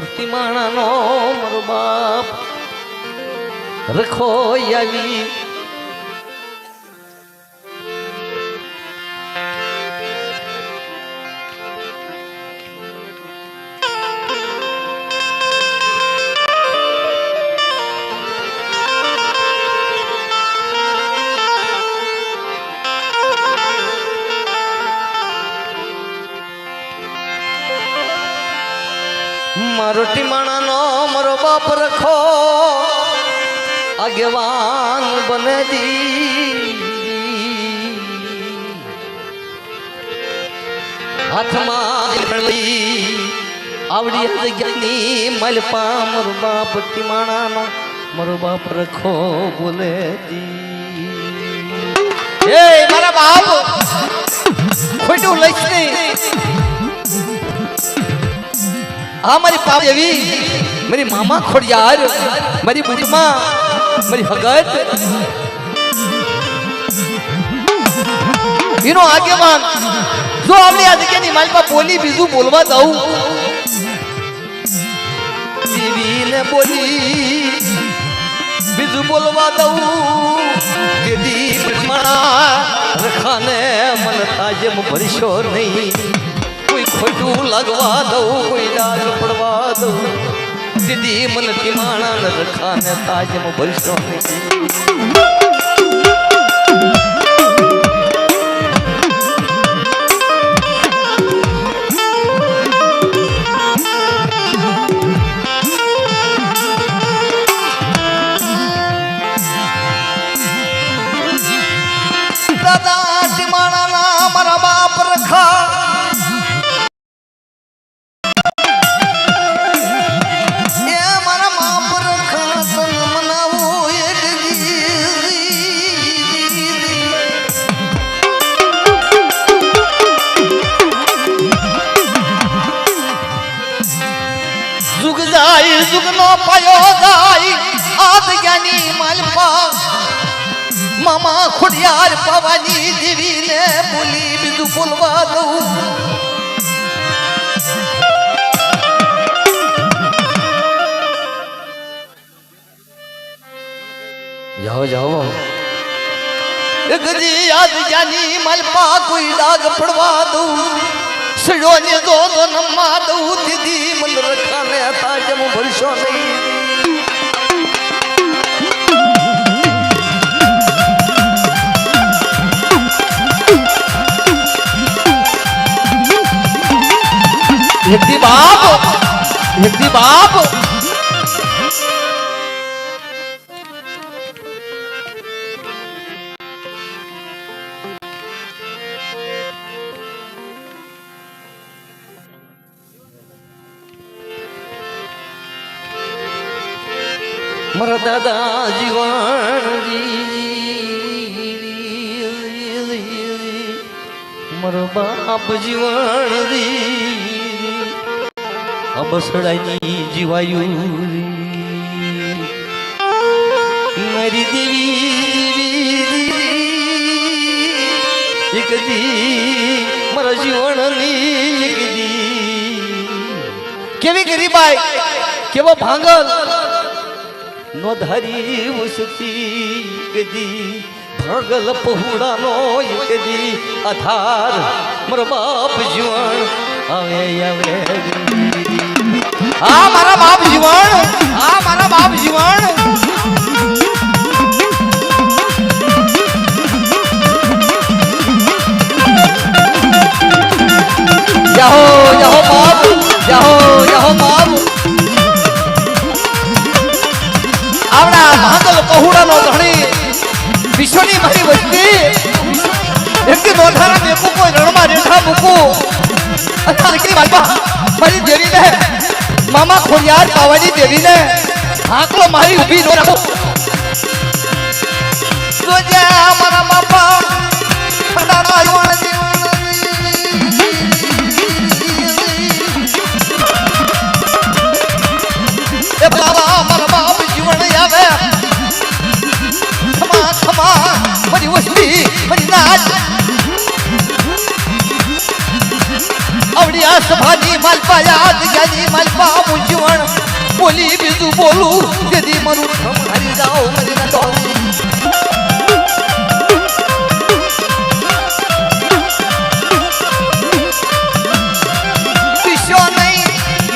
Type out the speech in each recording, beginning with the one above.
મરતી માણાનો મારો બાપ રખો આવી આગેવાન બને દી હાથમાં આવડી જ્ઞાની મલપા મારો બાપ ટીમાણાનો મારો બાપ રખો બોલે એ મારા બાપ ખોટું લઈશ નહીં આ મારી પાપ એવી મારી મામા ખોડિયાર મારી બુજમાં મારી હગત? એનો આગેવાન, જો આપણે આ જગ્યાની પાસે બોલી બીજું બોલવા દઉં દેવીને બોલી બીજું બોલવા દઉં દીદી બુજમાં રખાને મન તાજમ ભરશો નહીં. કોઈ ખોટું લાગવા દઉં, કોઈ ડાગ પડવા દઉં. દીદી મલતી માણા રખાને તાજમ ભલશો નહીં. જાય જુગનો પાયો જાય આદ જ્ઞાની માલપા મામા ખુડિયાર પવાની દીવીને બોલી બીજું બોલવા દઉં. જાઓ જાઓ. ગજી યાદ જ્ઞાની મલપા કોઈ લાગ પડવા દઉં. સડો ને દો દો નમવા દઉં દીદી મન રખાને હતા જમ ભરશો નહીં એકદી બાપ એકદી બાપ મારા બસડાની જીવાયું. મારી દેવી એક દી મારા જીવનની એક દી. કેવી ગરીબાઈ કેવો ભાંગલ. નો ધરી ઉસતી કદી ભાગલ પહોડાનો એક દી. આધાર મારો બાપ જીવન, આવે આવે. આ મારા બાપ જીવન, આ મારા બાપ જીવન. જાહો જાહો બાપ, જાહો જાહો બાપ. આવડા ભાંગલ પહોળાનો ધણી, વિશ્વની મારી વસ્તી. એકથી મોઢારા મેકું કોઈ રણમાં રેઠા મૂકું. અત્યારે કે બાપા મારી દેવીને મામા ખોડિયાર પાવાની દેવીને હાકલો મારી ઊભી નો રાખો. જોજે મારા બાપા દાદા યુવાન એ બાબા, મારા બાપ જીવન આવે. ખમા આવડી આ સભાની માલપા યાદ જ્ઞાની માલપા બોલી, જેથી મરું હારી જાઓ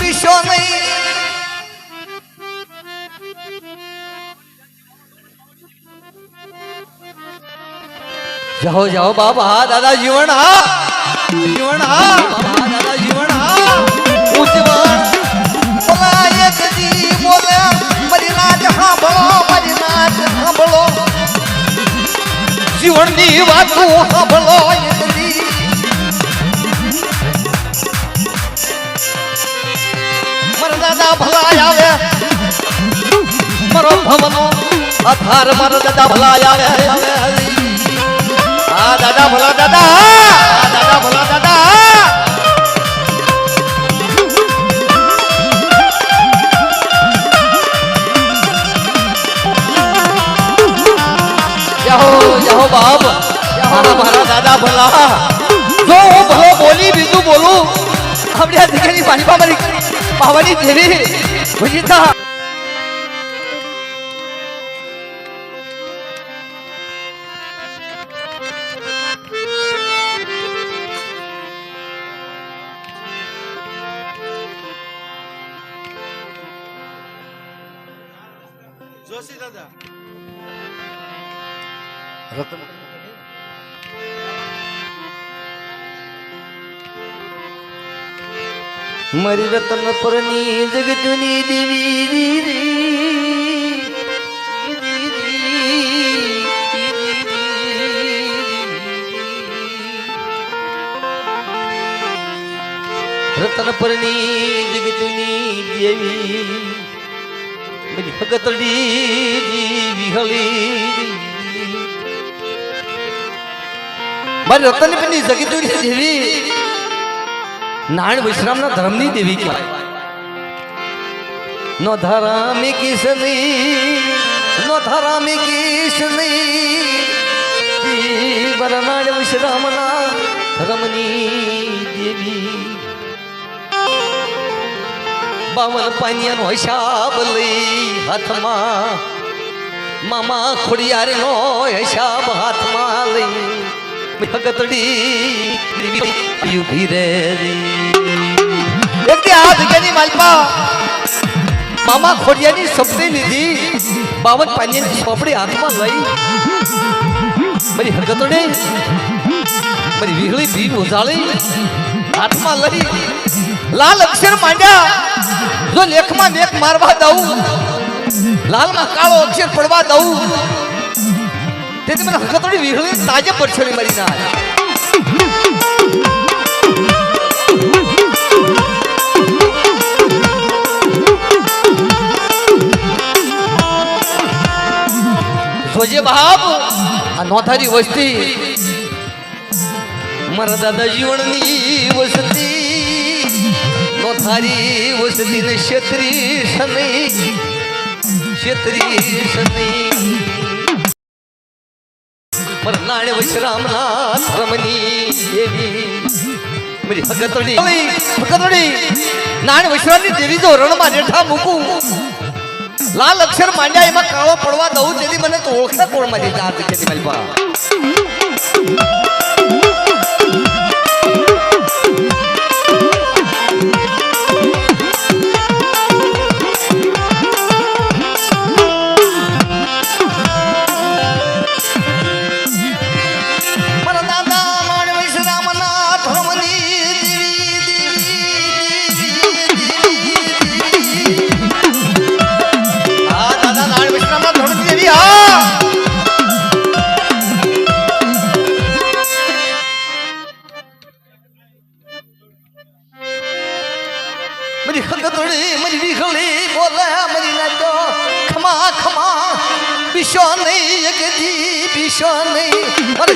પીશો નહીં જાઓ જાઓ બાબા દાદા, જીવણા જીવણા બાબા દાદા જીવનની વાતો સાંભળો દાદા ભલા આવે. મારો ભવનો આધાર મારા દાદા ભલા આવે. આ દાદા ભલા દાદા આ દાદા ભલા દાદા યહો. યહો બાપ. યહો મારા દાદા ભલા. જો હું ભલો બોલી બીજું બોલું, આપણે આ દીકરી પાણીપા મારી પાવાની દેવી ભજીતા જોશી મારી રતન પરની જગતની દેવી રતન પરની જગતની દેવી. મારી ભગતડી વિહળી મારી રતન પરની જગતની દેવી. નારાયણ વિશ્રામના ધર્મની દેવી કહેવાય. નો ધરામી કિશની નો ધરામી કિશની બરનાડ વિશ્રામના ધર્મની દેવી. બાવન પાનિયાનો હિસાબ લઈ હાથમાં, મામા ખોડિયારનો હિસાબ હાથમાં લઈ ભગતડી ઊભી રે એક લીધી. બાવન પાણીની સોપડી હાથમાં લઈ. મારી હરકતોડે મારી વીહળી ભીમ ઉજાળી હાથમાં લઈ. લાલ અક્ષર માંડ્યા. જો લેખમાં લેખ મારવા દઉં, લાલમાં કાળો અક્ષર પડવા દઉં તેથી મને હરકતોડી વિહળી તાજે પડછોડી મળી ના જોજે બાપ, આ નોથારી વસ્તી. મારા દાદા જીવનની વસ્તી નોથારી વસ્તી ને ક્ષેત્રી સમય ક્ષેત્રી શની મારા નાણે વિશ્રામના ધર્મની દેવી. ભગતોડી ભગતડી નાણે વિશ્રામની દેવી જો રણમાં રેઠા મૂકું. લાલ અક્ષર માંડ્યા એમાં કાળો પડવા દઉં તેથી મને તો ઓળખે કોણ મારી જાત બા મારા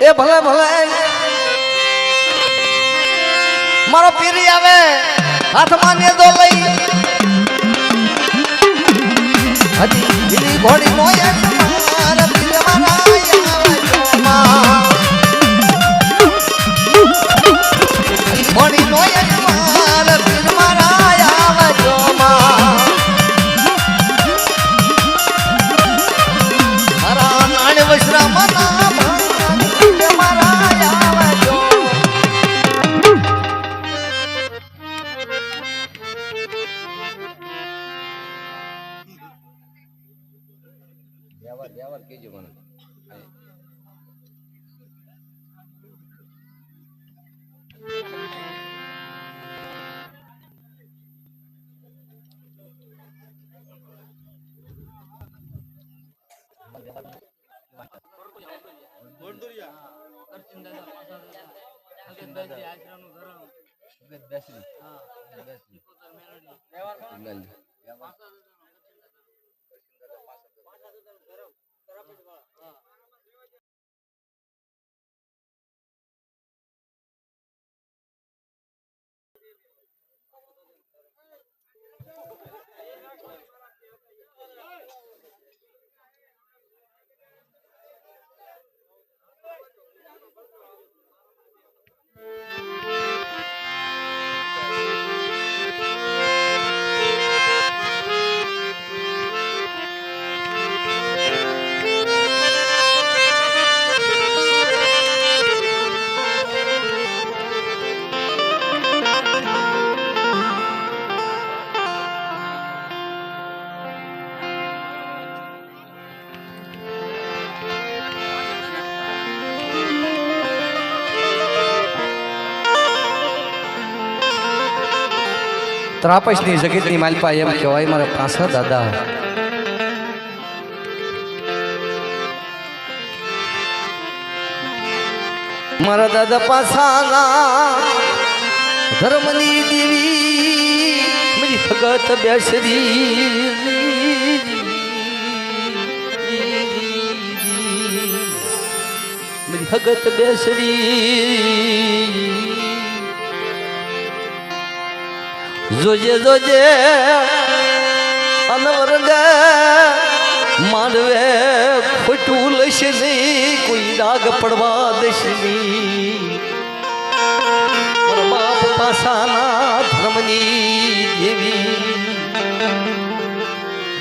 એ ભલે ભલે. મારો પીરી આવે હાથમાં નેદો લઈ. હજી ઘોડી નો મારા પીર મારા ત્રાપસની જગતની માલપા એમ કહેવાય. મારા પાસા દાદા. મારા દાદા પાછાના ધર્મની દેવી ભગત બેસરી. ભગત બેસરી. જોજે જોજે, અનવરગ માનવે ખોટું લશે નહીં, કોઈ રાગ પડવા દેશે નહીં. બાપ પાસાના ધર્મની દેવી.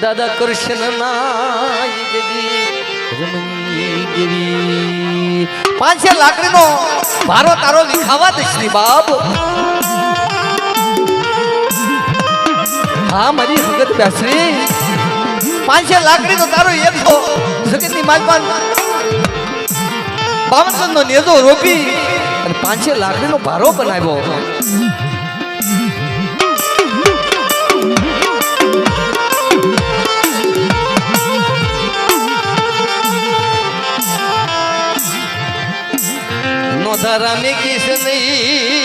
દાદા કૃષ્ણના ધર્મની દેવી. પાંચે લાકડીનો ભારો તારો વિખાવા દેશની બાપ. હા, મારી ભગત બેસરી પાંચસો લાકડી નો તારો એક છો જગતની માલપાન. બાવનસો નો નેજો રોપી અને પાંચસો લાકડી નો ભારો બનાવ્યો. નો ધરા મે કિસ નહીં.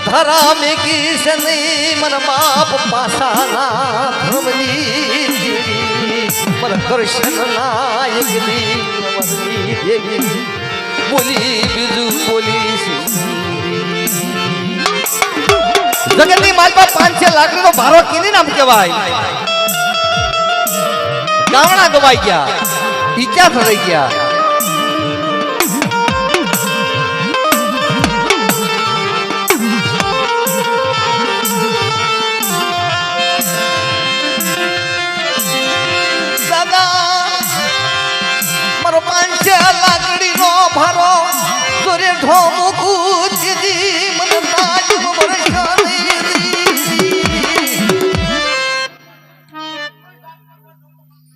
ધરા મેગીશ નહીં મન બાપ પાસાના ધર્મની દેવી મન કૃષ્ણ નાયક દેવી બોલી બીજું બોલી જગતની માલપા પાંચસો લાકડીનો ભારો કીની નામ કહેવાય ગાવણા ગવાઈ ગયા ઈચ્છા ફરાઈ ગયા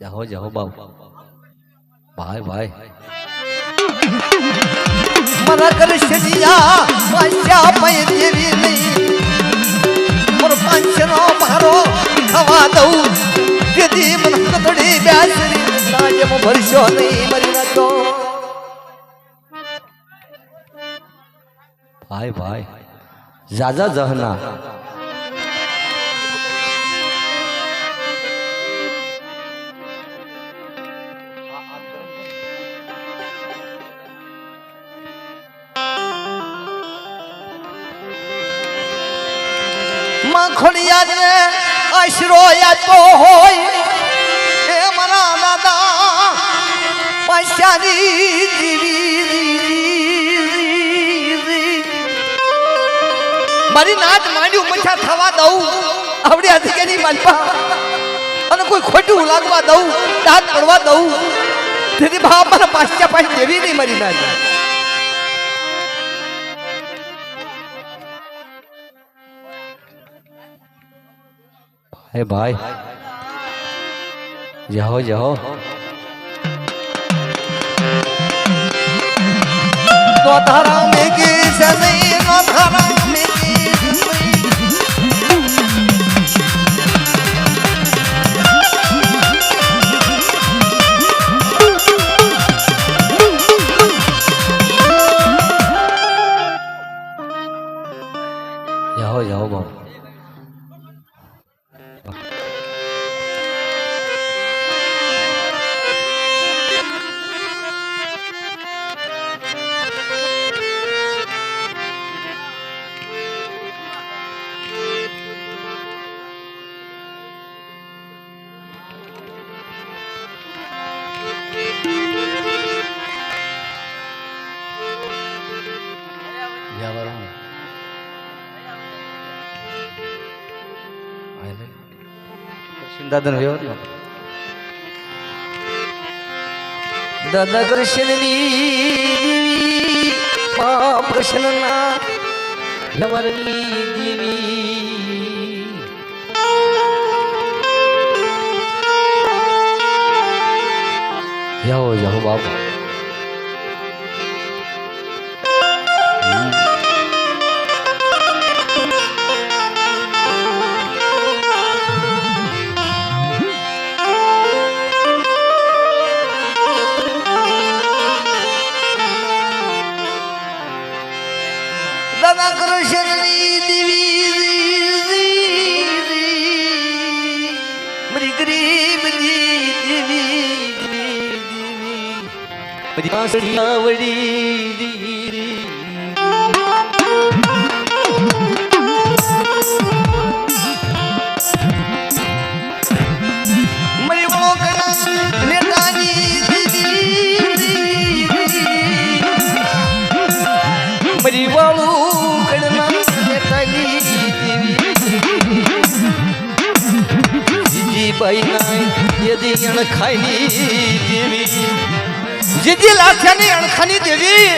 જાઓ જાઓ બાપ ભાઈ ભાઈ મારા કરશનિયા પાંચ્યા પૈ દેવી નહીં મોર પાંચનો ભારો ખવા દઉં દીદી મને કતડી બેસરી સાજે ભરશો નહીં হায় ভাই। যা যা জহনা মানা দাদা পাশারি দিবি મારી નાત માંડ્યું મચ્છા થવા દઉં. આવડી અધિકારી માલપા અને કોઈ ખોટું લાગવા દઉં દાંત પડવા દઉં. તેથી બાપ મને પાછા પાછી દેવી નહીં મારી નાત હે ભાઈ. જાઓ જાઓ. તારા મેગી સની જાઓ જાઓ બાબુ દાદા વ્યવહાર દાદા કૃષ્ણની કૃષ્ણના લવરની દેવી. જાઓ જાઓ બાપુ. મારી પાસળીયાવડી મારી વણોકણા નેતાની દેવી મરી વાળું કડના નેતાની દેવી જીજી લાઠિયાની અણખાની દેવી.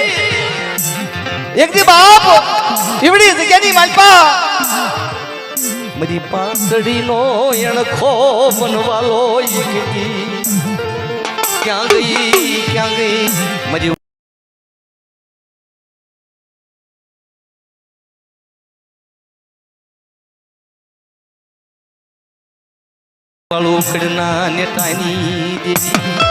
એક દી બાપ ઈવડી જગ્યાની માલપા. મરી પાંસડીનો અણખો બનવાલો એક દી ક્યાં ગઈ ક્યાં ગઈ? મારી વાળું કડના નેતાની દેવી.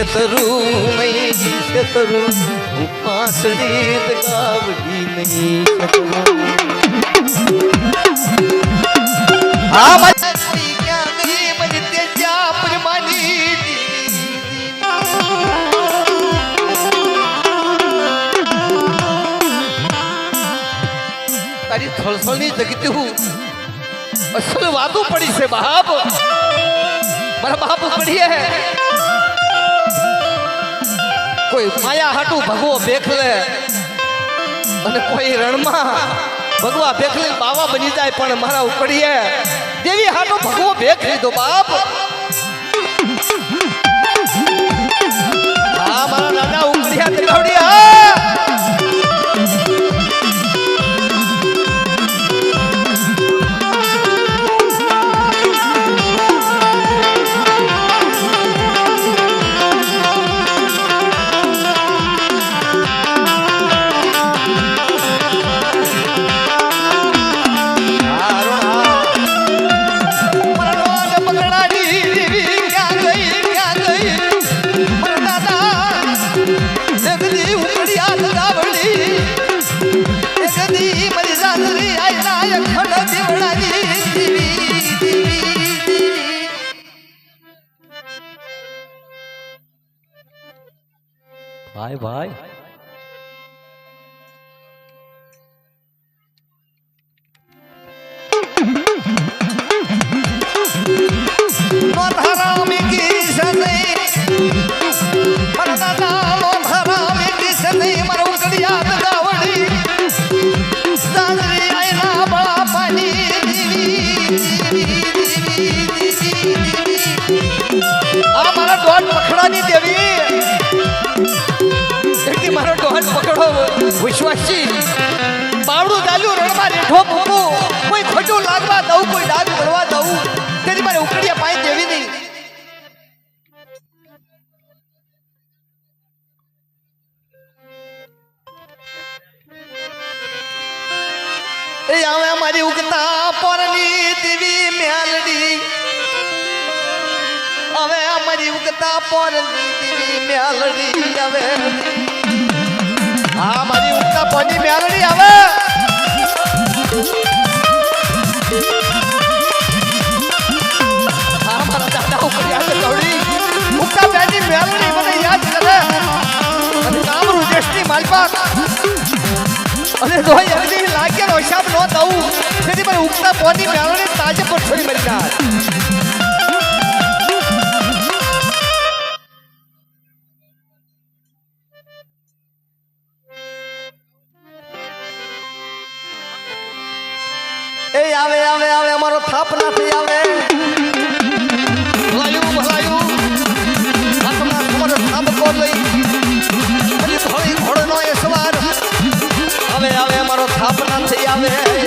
મહી શતરુ ઉપાસડી ગાવડી નહીં હા મારી તારી થળથળની જગતી હું અસલ વાતો પડી છે, બાપ. મારા બાપ પડી હે. કોઈ માયા હાટું ભગવો ભેખલે. અને કોઈ રણમાં ભગવા ભેખલે, બાવા બની જાય પણ મારા ઉપડીએ. દેવી હાટો ભગવો ભેખ લીધો, બાપ. હા, મારા દાદા ઉપડ્યા એ આવે મારી ઉગતા પોરની દેવી મેલડી હવે અમારી ઉગતા પોરની દેવી મેલડી હવે હા મારી ઉગતા પોરની મેલડી હવે હા મારા દાદા ઉપર યાદ ગૌડી ઉગતા બેની મેલડી મને યાદ કરે અને કામરૂ દેશની માલપાત અને દોય એવી લાગ્યાનો હિસાબ નો દઉં તેથી મને ઉગતા પોની મેલડી તાજે પર છોડી મરી જાય. એ આવે આવે આવે, અમારો થાપ નથી આવે. હજી